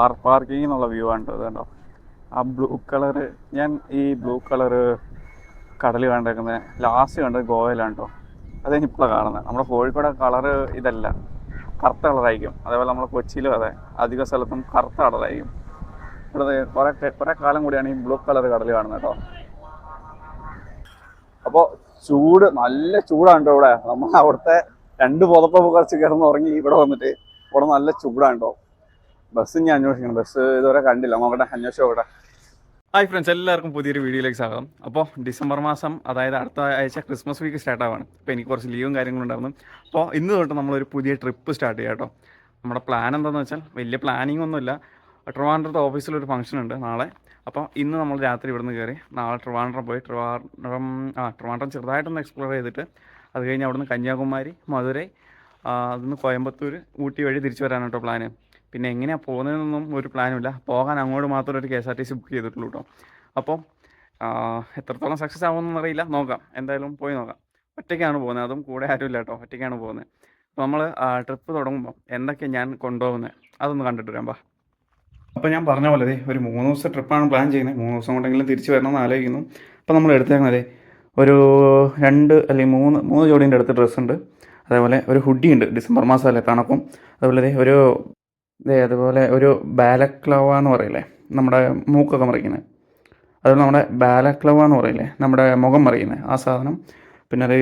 Car parking എന്നുള്ള view ആണ് ഇത് കണ്ടോ ആ ബ്ലൂ കളറ് ഞാൻ ഈ ബ്ലൂ കളറ് കടൽ കണ്ടേക്കുന്നത് ലാസ്റ്റ് കണ്ടത് ഗോവയിലാണ് കേട്ടോ. അത് ഇപ്പോഴാണ് കാണുന്നത് നമ്മുടെ കോഴിക്കോട് കളറ് ഇതല്ല. കറുത്ത കളറായിരിക്കും. അതേപോലെ നമ്മൾ കൊച്ചിയിലും അതെ അധിക സ്ഥലത്തും കറുത്ത കളറായിരിക്കും. ഇവിടെ കുറേ കുറേ കാലം കൂടിയാണ് ഈ ബ്ലൂ കളർ കടൽ കാണുന്നത് കേട്ടോ. അപ്പോൾ ചൂട് നല്ല ചൂടാണ് കേട്ടോ ഇവിടെ. നമ്മൾ അവിടുത്തെ രണ്ട് പുതപ്പൊക്കെ കുറച്ച് കിടന്ന് ഉറങ്ങി ഇവിടെ വന്നിട്ട്. ഇവിടെ നല്ല ചൂടാണ് കേട്ടോ. ബസ് ഞാൻ അന്വേഷിക്കണം. ബസ് ഇതുവരെ കണ്ടില്ല. നോക്കട്ടെ അന്വേഷിച്ചു നോക്കട്ടെ. ഹായ് ഫ്രണ്ട്സ് എല്ലാവർക്കും പുതിയൊരു വീഡിയോയിലേക്ക് സ്വാഗതം. അപ്പോൾ ഡിസംബർ മാസം അതായത് അടുത്ത ആഴ്ച ക്രിസ്മസ് വീക്ക് സ്റ്റാർട്ട് ആവാണ്. അപ്പോൾ എനിക്ക് കുറച്ച് ലീവും കാര്യങ്ങളും ഉണ്ടായിരുന്നു. അപ്പോൾ ഇന്ന് തൊട്ട് നമ്മളൊരു പുതിയ ട്രിപ്പ് സ്റ്റാർട്ട് ചെയ്യാം കേട്ടോ. നമ്മുടെ പ്ലാൻ എന്താണെന്ന് വെച്ചാൽ വലിയ പ്ലാനിങ് ഒന്നുമില്ല ട്രിവാൻഡ്രത്ത് ഓഫീസിലൊരു ഫംഗ്ഷൻ ഉണ്ട് നാളെ. അപ്പോൾ ഇന്ന് നമ്മൾ രാത്രി ഇവിടുന്ന് കയറി നാളെ ട്രിവാൻഡ്രം പോയി. ട്രിവാൻഡ്രം ആ ട്രിവാൻഡ്രം ചെറുതായിട്ടൊന്ന് എക്സ്പ്ലോർ ചെയ്തിട്ട് അത് കഴിഞ്ഞ് അവിടുന്ന് കന്യാകുമാരി മധുരൈ അതിന് കോയമ്പത്തൂർ ഊട്ടി വഴി തിരിച്ചു വരാനാണ് കേട്ടോ പ്ലാന് പിന്നെ എങ്ങനെയാണ് പോകുന്നതെന്നൊന്നും ഒരു പ്ലാനുമില്ല പോകാൻ അങ്ങോട്ട് മാത്രം ഒരു K S R T C book ചെയ്തിട്ടുള്ളൂ കേട്ടോ അപ്പോൾ എത്രത്തോളം സക്സസ് ആവുമെന്നൊന്നും അറിയില്ല. നോക്കാം. എന്തായാലും പോയി നോക്കാം. ഒറ്റയ്ക്കാണ് പോകുന്നത്. അതും കൂടെ ആരുമില്ല കേട്ടോ ഒറ്റയ്ക്കാണ് പോകുന്നത്. നമ്മൾ ട്രിപ്പ് തുടങ്ങുമ്പോൾ എന്തൊക്കെ ഞാൻ കൊണ്ടുപോകുന്നത് അതൊന്ന് കണ്ടിട്ട് വരാം. അപ്പോൾ ഞാൻ പറഞ്ഞ പോലെ ഒരു മൂന്ന് ദിവസത്തെ ട്രിപ്പാണ് പ്ലാൻ ചെയ്യുന്നത്. മൂന്ന് ദിവസം കൊണ്ടെങ്കിലും തിരിച്ച് വരണമെന്ന് ആലോചിക്കുന്നു. അപ്പോൾ നമ്മൾ എടുത്തേക്കുന്നത് ഒരു രണ്ട് അല്ലെങ്കിൽ മൂന്ന് മൂന്ന് ജോഡീന്റെ അടുത്ത് ഡ്രസ്സ് ഉണ്ട്. അതേപോലെ ഒരു ഹുഡി ഉണ്ട്. ഡിസംബർ മാസമല്ലേ തണുപ്പും. അതുപോലെ ഒരു ദേ അതുപോലെ ഒരു ബാലക്ലവ എന്ന് പറയില്ലേ? നമ്മുടെ മൂക്കൊക്കെ മറിക്കുന്നത് അതുപോലെ നമ്മുടെ ബാലക്ലവ എന്ന് പറയില്ലേ? നമ്മുടെ മുഖം മറിയുന്നത് ആ സാധനം. പിന്നെ അത്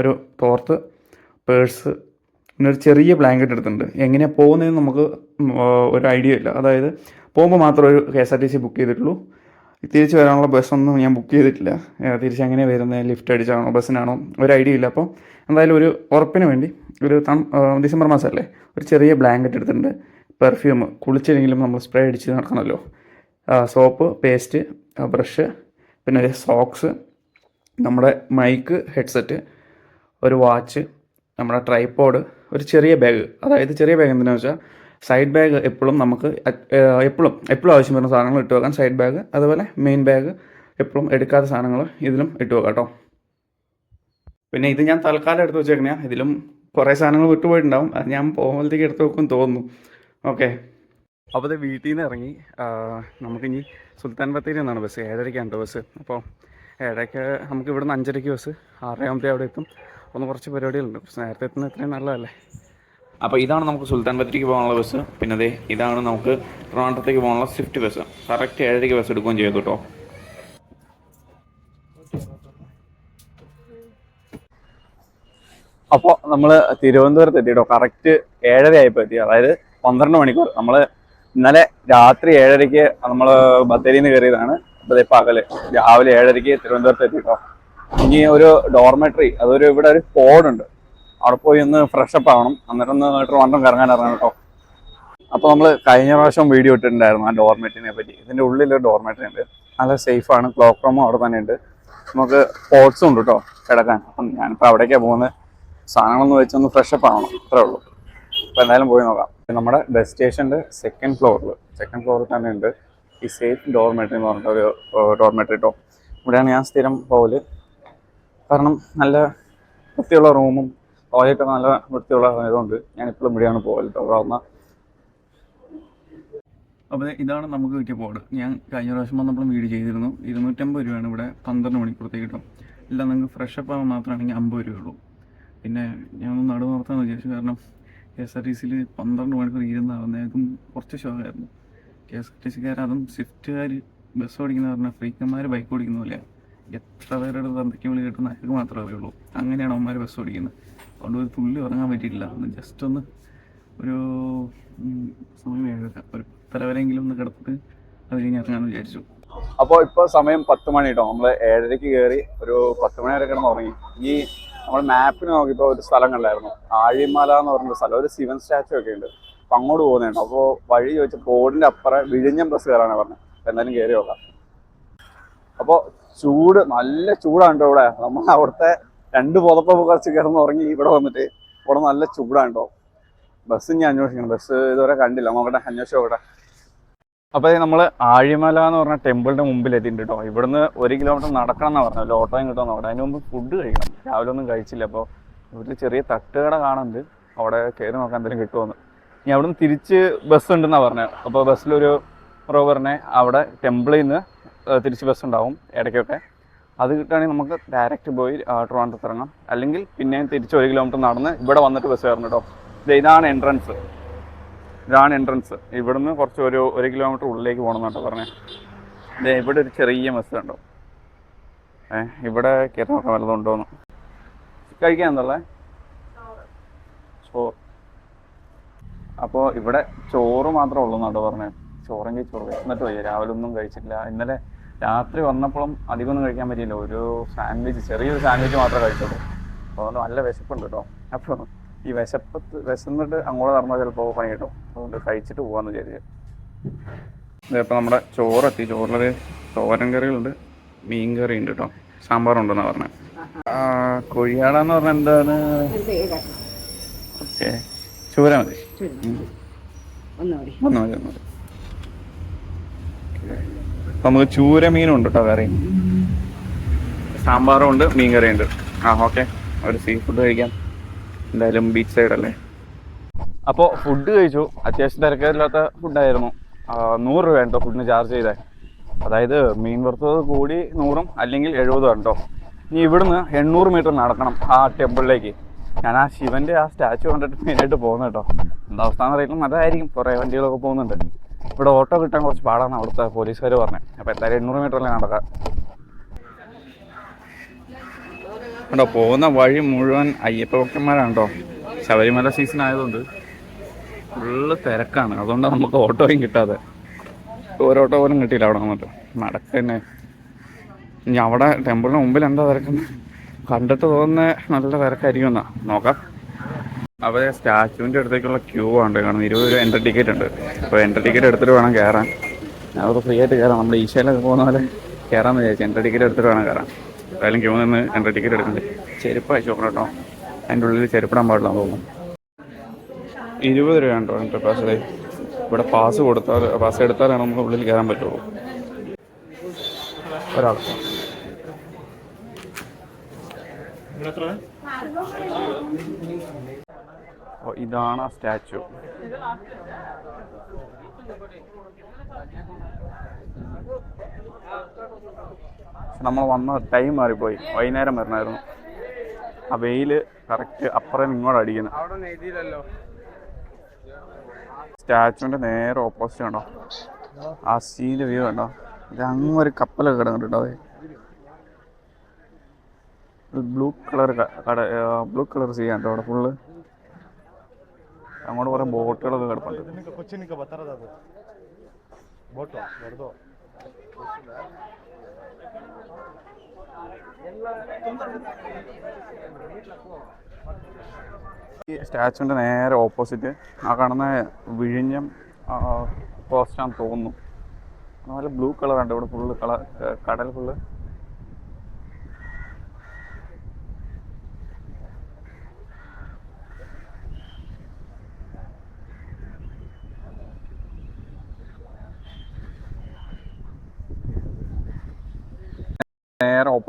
ഒരു തോർത്ത് പേഴ്സ് പിന്നെ ഒരു ചെറിയ ബ്ലാങ്കറ്റ് എടുത്തിട്ടുണ്ട്. എങ്ങനെയാണ് പോകുന്നതെന്ന് നമുക്ക് ഒരു ഐഡിയ ഇല്ല. അതായത് പോകുമ്പോൾ മാത്രം ഒരു K S R T C book ചെയ്തിട്ടുള്ളൂ. തിരിച്ച് വരാനുള്ള ബസ്സൊന്നും ഞാൻ ബുക്ക് ചെയ്തിട്ടില്ല. തിരിച്ച് അങ്ങനെ വരുന്നത് ലിഫ്റ്റ് അടിച്ചാണോ? ബസ്സിനാണോ? ഒരു ഐഡിയ ഇല്ല. അപ്പോൾ എന്തായാലും ഒരു ഉറപ്പിന് വേണ്ടി ഒരു ഡിസംബർ മാസമല്ലേ? ഒരു ചെറിയ ബ്ലാങ്കറ്റ് എടുത്തിട്ടുണ്ട്. പെർഫ്യൂം കുളിച്ചില്ലെങ്കിലും നമ്മൾ സ്പ്രേ അടിച്ച് നടക്കണമല്ലോ. സോപ്പ് പേസ്റ്റ് ബ്രഷ് പിന്നെ ഒരു സോക്സ് നമ്മുടെ മൈക്ക് ഹെഡ്സെറ്റ് ഒരു വാച്ച് നമ്മുടെ ട്രൈപ്പോഡ് ഒരു ചെറിയ ബാഗ് അതായത് ചെറിയ ബാഗ് എന്തിനാണെന്ന് വെച്ചാൽ സൈഡ് ബാഗ് എപ്പോഴും നമുക്ക് എപ്പോഴും എപ്പോഴും ആവശ്യം വരുന്ന സാധനങ്ങൾ ഇട്ട് വെക്കാൻ സൈഡ് ബാഗ് അതുപോലെ മെയിൻ ബാഗ് എപ്പോഴും എടുക്കാത്ത സാധനങ്ങൾ ഇതിലും ഇട്ട് വെക്കാം കേട്ടോ. പിന്നെ ഇത് ഞാൻ തൽക്കാലം എടുത്ത് വെച്ചേക്കണേ. ഇതിലും കുറേ സാധനങ്ങൾ വിട്ടുപോയിട്ടുണ്ടാവും അത് ഞാൻ പോകുമ്പോഴത്തേക്ക് എടുത്ത് വെക്കും തോന്നുന്നു. ഓക്കെ അപ്പോൾ ഇത് വീട്ടിൽ നിന്ന് ഇറങ്ങി നമുക്ക് നമുക്കിനി സുൽത്താൻ ബത്തേരി എന്നാണ് ബസ്. ഏഴരയ്ക്കാണ് ബസ്. അപ്പോൾ ഏഴരയ്ക്ക് നമുക്ക് ഇവിടുന്ന് അഞ്ചരയ്ക്ക് ബസ്. ആറരയാകുമ്പോഴത്തേക്ക് അവിടെ എത്തും. ഒന്ന് കുറച്ച് പരിപാടികളുണ്ട്. നേരത്തെ എത്തുന്നത് ഇത്രയും നല്ലതല്ലേ? അപ്പോൾ ഇതാണ് നമുക്ക് സുൽത്താൻ ബത്തേരിക്ക് പോകാനുള്ള ബസ്. പിന്നെ അതെ ഇതാണ് നമുക്ക് ട്രിവാൻഡ്രത്തേക്ക് പോകാനുള്ള സ്വിഫ്റ്റ് ബസ്. കറക്റ്റ് ഏഴരയ്ക്ക് ബസ് എടുക്കുകയും ചെയ്തു കേട്ടോ. അപ്പോൾ നമ്മൾ തിരുവനന്തപുരത്ത് എത്തിയിട്ടോ കറക്റ്റ് ഏഴര ആയപ്പോൾ എത്തി. അതായത് പന്ത്രണ്ട് മണിക്കൂർ. നമ്മൾ ഇന്നലെ രാത്രി ഏഴരയ്ക്ക് നമ്മൾ ബത്തേരിയിൽ നിന്ന് കയറിയതാണ് അപ്പോൾ ദേ പകൽ രാവിലെ ഏഴരയ്ക്ക് തിരുവനന്തപുരത്ത് എത്തിയിട്ടോ ഇനി ഒരു ഡോർമെട്രി അതൊരു ഇവിടെ ഒരു പോഡുണ്ട് അവിടെ പോയി ഒന്ന് ഫ്രഷപ്പ് ആവണം. അന്നേരം ഒന്ന് ട്രിവാൻഡ്രം കറങ്ങാൻ ഇറങ്ങണം കേട്ടോ. അപ്പോൾ നമ്മൾ കഴിഞ്ഞ പ്രാവശ്യം വീഡിയോ ഇട്ടിട്ടുണ്ടായിരുന്നു ആ ഡോർമെറ്റിനെ പറ്റി. ഇതിന്റെ ഉള്ളിൽ ഡോർമെറ്ററി ഉണ്ട്. നല്ല സേഫാണ് ക്ലോക്ക് റൂമും അവിടെ തന്നെ ഉണ്ട്. നമുക്ക് പോട്ട്സും ഉണ്ട് കേട്ടോ കിടക്കാൻ. അപ്പം ഞാനിപ്പോൾ അവിടേക്കാണ് പോകുന്നത്. സാധനങ്ങളൊന്ന് വെച്ചൊന്ന് ഫ്രഷപ്പ് ആവണം. അത്രേ ഉള്ളൂ. അപ്പോൾ എന്തായാലും പോയി നോക്കാം. നമ്മുടെ നമ്മുടെ ഡെസ്റ്റിനേഷന്റെ സെക്കൻഡ് ഫ്ലോറിൽ സെക്കൻഡ് ഫ്ലോറിൽ തന്നെ ഉണ്ട് ഈ സേഫ് ഡോർമെറ്ററി എന്ന് പറഞ്ഞിട്ട് ഒരു ഡോർമെറ്ററി കേട്ടോ. ഇവിടെയാണ് ഞാൻ സ്ഥിരം പോകൽ കാരണം നല്ല വൃത്തിയുള്ള റൂമും ടോയ്ലറ്റൊക്കെ നല്ല വൃത്തിയുള്ള ആയതുകൊണ്ട് ഞാൻ ഇപ്പോഴും ഇവിടെയാണ് കേട്ടോ. അവിടെ അപ്പോൾ ഇതാണ് നമുക്ക് കിട്ടിയ ബോർഡ് ഞാൻ കഴിഞ്ഞ പ്രാവശ്യം വന്നപ്പോഴും വീട് ചെയ്തിരുന്നു. ഇരുന്നൂറ്റമ്പത് രൂപയാണ് ഇവിടെ പന്ത്രണ്ട് മണിക്കൂറത്തേക്ക് കിട്ടും. ഇല്ല നിങ്ങൾക്ക് ഫ്രഷ് അപ്പ് ആവാൻ മാത്രമാണെങ്കിൽ അമ്പത് രൂപയുള്ളൂ പിന്നെ ഞാൻ ഒന്ന് നടു നിർത്താമെന്ന് വിചാരിച്ചു. കാരണം കെ എസ് ആർ ടി സിയിൽ പന്ത്രണ്ട് മണിക്കൂർ ഇരുന്നാവുന്നതും കുറച്ച് ഷോക്കായിരുന്നു കെ എസ് ആർ ടി സിക്കാർ അതും സ്വിഫ്റ്റുകാർ ബസ് ഓടിക്കുന്ന പറഞ്ഞാൽ ഫ്രീക്കന്മാർ ബൈക്ക് ഓടിക്കുന്ന പോലെ എത്ര പേരുടെ തന്തയ്ക്ക് വിളി കിട്ടുന്ന അയാൾക്ക് മാത്രമേ അറിയുള്ളൂ. അങ്ങനെയാണ് അവന്മാർ ബസ് ഓടിക്കുന്നത്. അതുകൊണ്ട് ഒരു തുള്ളി ഉറങ്ങാൻ പറ്റിയിട്ടില്ല. ഒന്ന് ജസ്റ്റ് ഒന്ന് ഒരു സമയം ഏഴര. ഒരു പത്തര വരെയെങ്കിലും ഒന്ന് കിടത്തിട്ട് അത് കഴിഞ്ഞ് ഇറങ്ങാമെന്ന് വിചാരിച്ചു. അപ്പോൾ ഇപ്പോൾ സമയം പത്ത് മണി കേട്ടോ നമ്മൾ ഏഴരയ്ക്ക് കയറി ഒരു പത്ത് മണി വരെ കിടന്ന് ഉറങ്ങി. ഈ നമ്മൾ മാപ്പിന് നോക്കിയപ്പോൾ ഒരു സ്ഥലം കണ്ടായിരുന്നു. ആഴിമല എന്ന് പറഞ്ഞൊരു സ്ഥലം. ഒരു ശിവൻ സ്റ്റാച്ചു ഒക്കെ ഉണ്ട്. അപ്പം അങ്ങോട്ട് പോകുന്നുണ്ട് അപ്പോൾ വഴി ചോദിച്ച ബോർഡിന്റെ അപ്പുറം വിഴിഞ്ഞം ബസ് കയറാനാണ് പറഞ്ഞത് എന്തായാലും കയറി നോക്കാം. അപ്പോൾ ചൂട് നല്ല ചൂടാണ് കേട്ടോ ഇവിടെ. നമ്മൾ അവിടുത്തെ രണ്ട് പുതപ്പൊക്കെ കുറച്ച് കിടന്ന് ഉറങ്ങി ഇവിടെ വന്നിട്ട് ഇവിടെ നല്ല ചൂടാണ്ടോ ബസ് ഞാൻ അന്വേഷിക്കണം. ബസ് ഇതുവരെ കണ്ടില്ല. നോക്കട്ടെ അന്വേഷിച്ച് നോക്കട്ടെ. അപ്പോൾ നമ്മൾ ആഴിമല എന്ന് പറഞ്ഞ ടെമ്പിളിന്റെ മുമ്പിൽ എത്തിയിട്ടുണ്ട് കേട്ടോ ഇവിടുന്ന് ഒരു കിലോമീറ്റർ നടക്കണം എന്നാണ് പറഞ്ഞത്. ഓട്ടോയും കിട്ടുമെന്ന് അവിടെ അതിന് മുമ്പ് ഫുഡ് കഴിക്കണം. രാവിലെ ഒന്നും കഴിച്ചില്ല. അപ്പോൾ ഒരു ചെറിയ തട്ടുകട കാണുന്നുണ്ട് അവിടെ കയറി നോക്കാൻ എന്തെങ്കിലും കിട്ടുമെന്ന് ഇനി അവിടുന്ന് തിരിച്ച് ബസ് ഉണ്ടെന്നാണ് പറഞ്ഞത്. അപ്പോൾ ബസ്സിലൊരു റോവറിനെ അവിടെ ടെമ്പിളിൽ നിന്ന് തിരിച്ച് ബസ് ഉണ്ടാവും ഇടയ്ക്കൊക്കെ. അത് കിട്ടുകയാണെങ്കിൽ നമുക്ക് ഡയറക്റ്റ് പോയി ട്രിവാൻഡ്രത്ത് ഇറങ്ങാം. അല്ലെങ്കിൽ പിന്നെയും തിരിച്ച് ഒരു കിലോമീറ്റർ നടന്ന് ഇവിടെ വന്നിട്ട് ബസ് കയറണം കേട്ടോ. ഇതാണ് എൻട്രൻസ് ഇതാണ് എൻട്രൻസ് ഇവിടുന്ന് കുറച്ച് ഒരു ഒരു കിലോമീറ്റർ ഉള്ളിലേക്ക് പോകണം കേട്ടോ പറഞ്ഞത് ഇവിടെ ഒരു ചെറിയ ബസ് ഉണ്ടോ ഏ ഇവിടെ കയറാൻ വല്ലതും ഉണ്ടോന്ന് കഴിക്കാൻ എന്തല്ലേ ചോറ്. അപ്പോൾ ഇവിടെ ചോറ് മാത്രമേ ഉള്ളൂ എന്നാട്ടോ പറഞ്ഞത് ചോറെങ്കിൽ ചോറ്. എന്നിട്ട് പോയി രാവിലെ ഒന്നും കഴിച്ചിട്ടില്ല. ഇന്നലെ രാത്രി വന്നപ്പോഴും അധികമൊന്നും കഴിക്കാൻ പറ്റിയില്ല. ഒരു സാൻഡ്വിച്ച് ചെറിയൊരു സാൻഡ്വിച്ച് മാത്രമേ കഴിച്ചുള്ളൂ. അപ്പോൾ അതുകൊണ്ട് നല്ല വിശപ്പുണ്ട് കേട്ടോ. അപ്പോൾ ഈ വിശപ്പത്ത് വിശന്നിട്ട് അങ്ങോട്ട് നടന്നാൽ ചിലപ്പോൾ പണി കിട്ടും. അതുകൊണ്ട് കഴിച്ചിട്ട് പോകാമെന്ന് വിചാരിച്ചു. ഇതിപ്പോൾ നമ്മുടെ ചോറെത്തി. ചോറിലൊരു തോരൻ കറികളുണ്ട് മീൻ കറി ഉണ്ട് കേട്ടോ സാമ്പാറുണ്ടെന്നാണ് പറഞ്ഞത് കൊഴിയാടെന്ന് പറഞ്ഞാൽ എന്താണ്? ഓക്കെ. ചൂര മതി. ഉം. ഒന്നുകൂടി. ഒന്ന് നമുക്ക് ചൂര മീനുണ്ട് കേട്ടോ കറി. സാമ്പാറും ഉണ്ട് മീൻ കറിയും ഉണ്ട് ആ ഓക്കെ. ഒരു സീ ഫുഡ് കഴിക്കാം. എന്തായാലും ബീച്ച് സൈഡ് അല്ലേ? അപ്പോൾ ഫുഡ് കഴിച്ചു. അത്യാവശ്യം തിരക്കില്ലാത്ത ഫുഡായിരുന്നു നൂറ് രൂപ കേട്ടോ ഫുഡിന് ചാർജ് ചെയ്തേ. അതായത് മീൻ വറുത്തത് കൂടി നൂറും അല്ലെങ്കിൽ എഴുപതും കേട്ടോ ഇനി ഇവിടുന്ന് എണ്ണൂറ് മീറ്റർ നടക്കണം ആ ടെമ്പിളിലേക്ക്. ഞാൻ ആ ശിവന്റെ ആ സ്റ്റാച്ചു കണ്ടിട്ട് മെയിനായിട്ട് പോകുന്നത് കേട്ടോ എന്താ അവസ്ഥ എന്ന് അറിയില്ല. നല്ലതായിരിക്കും. കുറേ വണ്ടികളൊക്കെ പോകുന്നുണ്ട്. ഇവിടെ ഓട്ടോ കിട്ടാൻ കുറച്ച് പാടാണ് അവിടുത്തെ പോലീസുകാർ പറഞ്ഞത് അപ്പോൾ എന്തായാലും എണ്ണൂറ് അല്ലേ നടക്കാം. കേട്ടോ പോകുന്ന വഴി മുഴുവൻ അയ്യപ്പ ഭക്തന്മാരാണ് ശബരിമല സീസൺ ആയതുകൊണ്ട് ഫുള്ള് തിരക്കാണ്. അതുകൊണ്ടാണ് നമുക്ക് ഓട്ടോയും കിട്ടാതെ. ഒരു ഓട്ടോ പോലും കിട്ടിയില്ല അവിടെ വന്നിട്ട് നടക്ക തന്നെ. ഇനി അവിടെ ടെമ്പിളിന് മുമ്പിൽ എന്താ തിരക്കുന്നത് കണ്ടിട്ട് തോന്നുന്ന നല്ല തിരക്കായിരിക്കും എന്നാ. നോക്കാം. അവരെ സ്റ്റാച്ചുവിന്റെ അടുത്തേക്കുള്ള ക്യൂ ഉണ്ട് കാരണം ഇരുപത് രൂപ എൻട്രി ടിക്കറ്റ് ഉണ്ട്. അപ്പോൾ എൻട്രി ടിക്കറ്റ് എടുത്തിട്ട് വേണം കയറാൻ. അവിടെ ഫ്രീ ആയിട്ട് കയറാം. നമ്മുടെ ഈശയിലൊക്കെ പോകുന്ന പോലെ കയറാമെന്ന് വിചാരിച്ചു. എൻട്രി ടിക്കറ്റ് എടുത്തിട്ട് വേണം കയറാൻ. എന്തായാലും ക്യൂ നിന്ന് എൻട്രി ടിക്കറ്റ് എടുക്കണ്ടേ ചെരുപ്പ് അയച്ചു കേട്ടോ. അതിന്റെ ഉള്ളിൽ ചെരുപ്പിടാൻ പാടില്ല തോന്നുന്നു. ഇരുപത് രൂപ ഉണ്ടോ എൻട്രി പാസ് ഇവിടെ പാസ് കൊടുത്താൽ പാസ് എടുത്താലാണ് നമുക്ക് ഉള്ളിൽ കയറാൻ പറ്റുള്ളൂ. ഒരാൾ. അപ്പോൾ ഇതാണ് ആ സ്റ്റാച്ചു. നമ്മൾ വന്ന ടൈം മാറിപ്പോയി. വൈകുന്നേരം വരണമായിരുന്നു ആ വെയിൽ കറക്റ്റ് അപ്പുറം ഇങ്ങോട്ട് അടിക്കുന്നത് സ്റ്റാച്ചുവിന്റെ നേരെ ഓപ്പോസിറ്റ് ഉണ്ടോ ആ സീന്റെ വ്യൂ ഉണ്ടോ ഇത് അങ്ങ് ഒരു കപ്പലൊക്കെ കിടന്നിട്ടുണ്ടോ അതെ? ബ്ലൂ കളർ കട ബ്ലൂ കളർ സീ ഉണ്ടോ അവിടെ ഫുള്ള് അങ്ങോട്ട് കുറേ ബോട്ടുകളൊക്കെ കിടപ്പുണ്ട്. ഈ സ്റ്റാച്ചുവിന്റെ നേരെ ഓപ്പോസിറ്റ് ആ കാണുന്ന വിഴിഞ്ഞം കോസ്റ്റാന്ന് തോന്നുന്നു. നല്ല ബ്ലൂ കളറുണ്ട് ഇവിടെ ഫുള്ള് കളർ കടൽ ഫുള്ള്.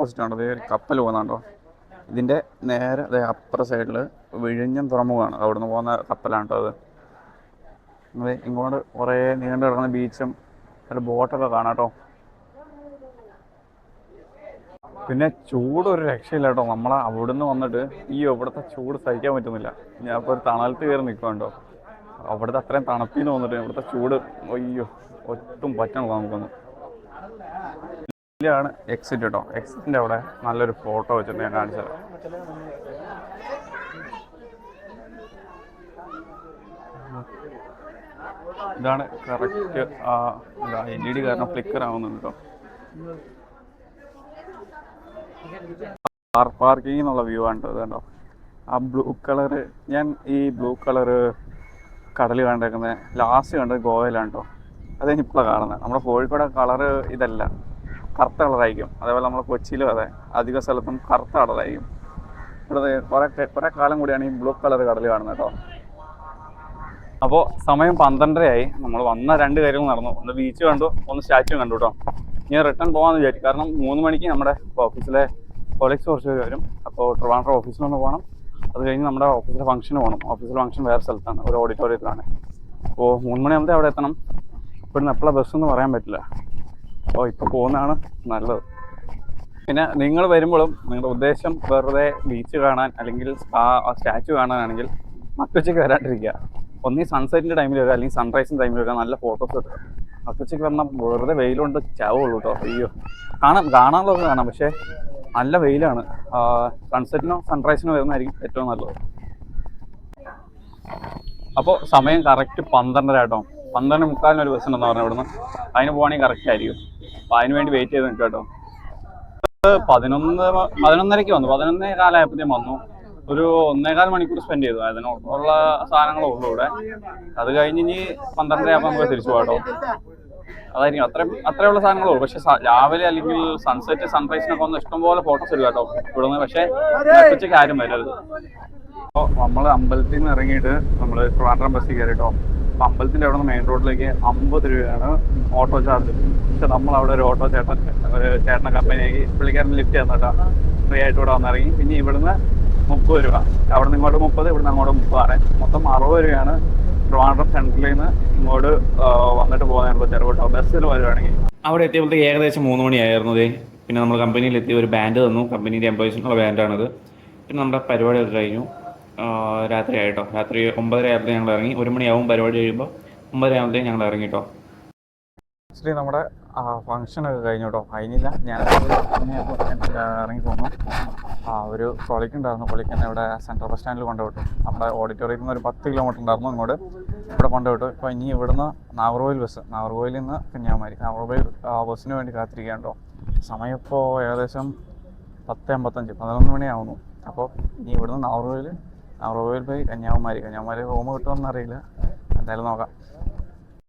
ഓപ്പോസിറ്റ് ആണ്. അതേ കപ്പൽ പോകുന്നുണ്ടോ? ഇതിന്റെ നേരെ അതേ അപ്പുറ സൈഡിൽ വിഴിഞ്ഞം തുറമുഖമാണ്. അവിടുന്ന് പോകുന്ന കപ്പലാണ് കേട്ടോ അത്. അതെ ഇങ്ങോട്ട് കുറേ നീണ്ടു കിടക്കുന്ന ബീച്ചും ഒരു ബോട്ടൊക്കെ കാണാം കേട്ടോ. പിന്നെ ചൂട് ഒരു രക്ഷയില്ല കേട്ടോ. നമ്മളെ അവിടുന്ന് വന്നിട്ട് ഈ ഇവിടുത്തെ ചൂട് സഹിക്കാൻ പറ്റുന്നില്ല. ഞാൻ ഇപ്പോൾ ഒരു തണലത്ത് കയറി നിൽക്കുന്നുണ്ടോ അവിടുത്തെ അത്രയും തണുപ്പിന്ന് വന്നിട്ട് ഇവിടുത്തെ ചൂട് അയ്യോ ഒട്ടും പറ്റണല്ലോ നമുക്കൊന്നും. ഇതിലാണ് എക്സിറ്റ് കേട്ടോ എക്സിറ്റിന്റെ അവിടെ നല്ലൊരു ഫോട്ടോ വെച്ചിട്ട് ഞാൻ കാണിച്ചത് ഇതാണ് കറക്റ്റ് ആ എൽ ഇ ഡി കാരണം ഫ്ലിക്കർ ആവുന്നുണ്ട് കേട്ടോ കാർ പാർക്കിംഗ് എന്നുള്ള വ്യൂ ആണ് കേട്ടോ കണ്ടോ. ആ ബ്ലൂ കളറ് ഞാൻ ഈ ബ്ലൂ കളറ് കടൽ കണ്ടേക്കുന്നത് ലാസ്റ്റ് കണ്ടത് ഗോവയിലാണ് കേട്ടോ അത് ഇപ്പോഴാണ് കാണുന്നത്. നമ്മുടെ കോഴിക്കോട് കളറ് ഇതല്ല. കറുത്ത കളറായിരിക്കും. അതേപോലെ നമ്മുടെ കൊച്ചിയിലും അതെ അധിക സ്ഥലത്തും കറുത്ത കളറായിരിക്കും. ഇവിടെ കുറേ കുറേ കാലം കൂടിയാണ് ഈ ബ്ലൂ കളർ കടൽ കാണുന്നത് കേട്ടോ. അപ്പോൾ സമയം പന്ത്രണ്ടരയായി. നമ്മൾ വന്ന രണ്ട് കാര്യങ്ങൾ നടന്നു. ഒന്ന് ബീച്ച് കണ്ടു ഒന്ന് സ്റ്റാച്ചു കണ്ടു കേട്ടോ. ഇനി റിട്ടേൺ പോകാമെന്ന് വിചാരിക്കും. കാരണം മൂന്ന് മണിക്ക് നമ്മുടെ ഓഫീസിലെ കൊളീഗ്സ് കുറച്ച് പേര് വരും. അപ്പോൾ ട്രിവാൻഡ്രം ഓഫീസിലൊന്ന് പോകണം അത് കഴിഞ്ഞ് നമ്മുടെ ഓഫീസിലെ ഫംഗ്ഷന് പോകണം ഓഫീസിലെ ഫംഗ്ഷൻ വേറെ സ്ഥലത്താണ് ഒരു ഓഡിറ്റോറിയത്തിലാണ് അപ്പോൾ മൂന്ന് മണിയാകുമ്പോൾ അവിടെ എത്തണം. ഇവിടുന്ന് എപ്പോഴാണ് ബസ് എന്ന് പറയാൻ പറ്റില്ല. അപ്പോൾ ഇപ്പോൾ പോകുന്നതാണ് നല്ലത്. പിന്നെ നിങ്ങൾ വരുമ്പോഴും നിങ്ങളുടെ ഉദ്ദേശം വെറുതെ ബീച്ച് കാണാൻ അല്ലെങ്കിൽ സ്റ്റാച്ചു കാണാനാണെങ്കിൽ നട്ടുച്ചയ്ക്ക് വരാണ്ടിരിക്കുക. ഒന്നീ സൺസെറ്റിന്റെ ടൈമിൽ വരിക അല്ലെങ്കിൽ സൺറൈസിന്റെ ടൈമിൽ വരിക നല്ല ഫോട്ടോസ് എടുക്കുക നട്ടുച്ചയ്ക്ക് വന്നാൽ വെറുതെ വെയിലുണ്ട് ചാവുള്ളൂ കേട്ടോ അയ്യോ. കാണാം കാണാനുള്ളത് കാണാം പക്ഷേ നല്ല വെയിലാണ്. സൺസെറ്റിനോ സൺറൈസിനോ വരുന്നതായിരിക്കും ഏറ്റവും നല്ലത്. അപ്പോൾ സമയം കറക്റ്റ് പന്ത്രണ്ടര കേട്ടോ പന്ത്രണ്ട് മുക്കാലിന് ഒരു ബസ് ഉണ്ടെന്ന് പറഞ്ഞു ഇവിടുന്ന്. അതിന് പോകണമെങ്കിൽ കറക്റ്റ് ആയിരിക്കും. അപ്പോൾ അതിന് വേണ്ടി വെയിറ്റ് ചെയ്ത് നിൽക്കാം കേട്ടോ. പതിനൊന്ന് പതിനൊന്നരയ്ക്ക് വന്നു. പതിനൊന്നേ കാലമായപ്പോഴത്തേക്കും വന്നു. ഒരു ഒന്നേകാൽ മണിക്കൂർ സ്പെൻഡ് ചെയ്തു. അതിനുള്ള സാധനങ്ങളേ ഉള്ളൂ ഇവിടെ. അത് കഴിഞ്ഞ് ഇനി പന്ത്രണ്ടര ആകുമ്പോൾ നമുക്ക് തിരിച്ചു പോകാം കേട്ടോ. അതായിരിക്കും. അത്ര അത്രയുള്ള ഉള്ള ഉള്ളൂ. പക്ഷെ രാവിലെ അല്ലെങ്കിൽ സൺസെറ്റ് സൺറൈസിനൊക്കെ ഒന്ന് ഇഷ്ടംപോലെ ഫോട്ടോസ് എടുക്കാം കേട്ടോ ഇവിടുന്ന്. പക്ഷേ ഉച്ചയ്ക്ക് ആരും വരരുത്. അപ്പോൾ നമ്മൾ അമ്പലത്തിൽ നിന്ന് ഇറങ്ങിയിട്ട് നമ്മൾ ട്രിവാൻഡ്രം ബസ്സിൽ കയറി കേട്ടോ. അപ്പോൾ അമ്പലത്തിന്റെ അവിടെ നിന്ന് മെയിൻ റോഡിലേക്ക് അമ്പത് രൂപയാണ് ഓട്ടോ ചാർജ് പക്ഷെ നമ്മൾ അവിടെ ഒരു ഓട്ടോ ചേട്ടൻ ഒരു ചേട്ടനെ കമ്പനിയാക്കി പുള്ളിക്കാരൻ ലിഫ്റ്റ് തന്നിട്ടാ. ഫ്രീ ആയിട്ട് ഇവിടെ വന്നിറങ്ങി. പിന്നെ ഇവിടുന്ന് മുപ്പത് രൂപ. അവിടെ നിന്ന് ഇങ്ങോട്ട് മുപ്പത് ഇവിടുന്ന് അങ്ങോട്ട് മുപ്പതാണ് മൊത്തം അറുപത് രൂപയാണ് ട്രിവാൻഡ്രം സെൻട്രലിൽ നിന്ന് ഇങ്ങോട്ട് വന്നിട്ട് പോകുന്നതിനുള്ള ചെറുപോട്ടോ ബസ്സിൽ വരുവാണെങ്കിൽ. അവിടെ എത്തിയപ്പോഴത്തേക്ക് ഏകദേശം മൂന്ന് മണിയായിരുന്നു. പിന്നെ നമ്മൾ കമ്പനിയിൽ എത്തി ഒരു ബാൻഡ് തന്നു. കമ്പനിയുടെ എംപ്ലോയീസിനുള്ള ബാൻഡാണിത് പിന്നെ നമ്മുടെ പരിപാടിയൊക്കെ കഴിഞ്ഞു. രാത്രി ആയിട്ടോ. രാത്രി ഒമ്പതര ആയപ്പോൾ ഞങ്ങൾ ഇറങ്ങി. ഒരു മണിയാവും പരിപാടി കഴിയുമ്പോൾ ഒമ്പതര ആകുമ്പോഴത്തേക്ക് ഞങ്ങൾ ഇറങ്ങി കേട്ടോ ആക്ച്വലി നമ്മുടെ ഫംഗ്ഷനൊക്കെ കഴിഞ്ഞു കേട്ടോ കഴിഞ്ഞില്ല. ഞാൻ ഇറങ്ങി ആ ഒരു കൊളിക്കുണ്ടായിരുന്നു കൊളിക്കന്നെ ഇവിടെ സെൻട്രൽ ബസ് സ്റ്റാൻഡിൽ കൊണ്ടുവിട്ടു നമ്മുടെ ഓഡിറ്റോറിയത്തിൽ നിന്ന് ഒരു പത്ത് കിലോമീറ്റർ ഉണ്ടായിരുന്നു ഇങ്ങോട്ട്. ഇവിടെ കൊണ്ടുവിട്ടു ഇപ്പോൾ ഇനി ഇവിടുന്ന് നാഗർകോയിൽ ബസ് നാഗർകോയിൽ നിന്ന് കന്യാകുമാരി. നാഗർകോയിൽ ബസ്സിന് വേണ്ടി കാത്തിരിക്കുകയാണ് കേട്ടോ സമയം ഇപ്പോൾ ഏകദേശം പത്ത് അമ്പത്തഞ്ച്. പതിനൊന്ന് മണിയാവുന്നു. അപ്പോൾ ഇനി ഇവിടുന്ന് നാഗർകോവിൽ നാഗർകോവിൽ പോയി കന്യാകുമാരി. കന്യാകുമാരി ഹോം കിട്ടുമെന്നറിയില്ല. എന്തായാലും നോക്കാം.